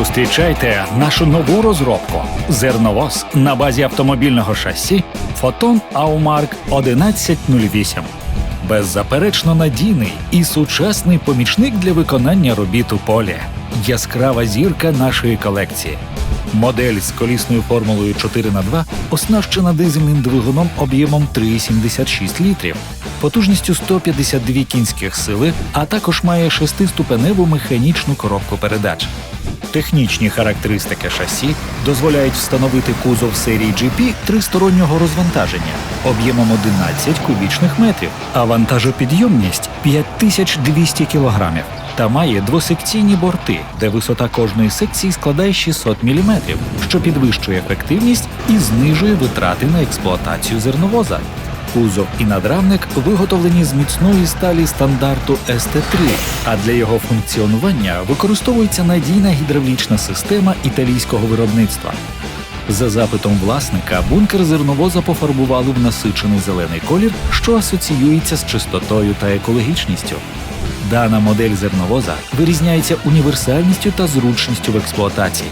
Зустрічайте нашу нову розробку зерновоз на базі автомобільного шасі Фотон Аумарк 1108. Беззаперечно надійний і сучасний помічник для виконання робіт у полі. Яскрава зірка нашої колекції. Модель з колісною формулою 4х2 оснащена дизельним двигуном об'ємом 3,76 літрів, потужністю 152 кінських сили, а також має шестиступеневу механічну коробку передач. Технічні характеристики шасі дозволяють встановити кузов серії GP тристороннього розвантаження об'ємом 11 кубічних метрів, а вантажопідйомність 5200 кілограмів. Та має двосекційні борти, де висота кожної секції складає 600 мм, що підвищує ефективність і знижує витрати на експлуатацію зерновоза. Кузов і надрамник виготовлені з міцної сталі стандарту СТ3, а для його функціонування використовується надійна гідравлічна система італійського виробництва. За запитом власника, бункер зерновоза пофарбували в насичений зелений колір, що асоціюється з чистотою та екологічністю. Дана модель зерновоза вирізняється універсальністю та зручністю в експлуатації.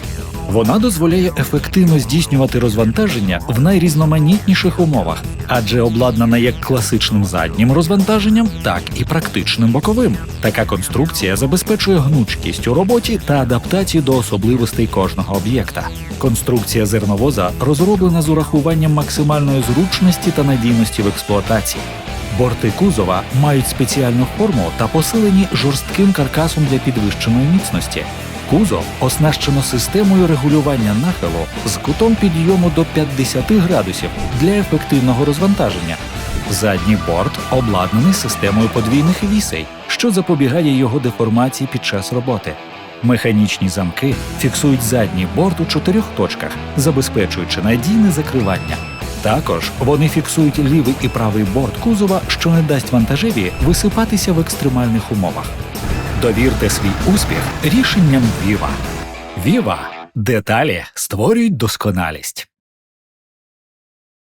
Вона дозволяє ефективно здійснювати розвантаження в найрізноманітніших умовах, адже обладнана як класичним заднім розвантаженням, так і практичним боковим. Така конструкція забезпечує гнучкість у роботі та адаптацію до особливостей кожного об'єкта. Конструкція зерновоза розроблена з урахуванням максимальної зручності та надійності в експлуатації. Борти кузова мають спеціальну форму та посилені жорстким каркасом для підвищеної міцності. Кузов оснащено системою регулювання нахилу з кутом підйому до 50 градусів для ефективного розвантаження. Задній борт обладнаний системою подвійних вісей, що запобігає його деформації під час роботи. Механічні замки фіксують задній борт у чотирьох точках, забезпечуючи надійне закривання. Також вони фіксують лівий і правий борт кузова, що не дасть вантажеві висипатися в екстремальних умовах. Довірте свій успіх рішенням Віва. Віва деталі створюють досконалість.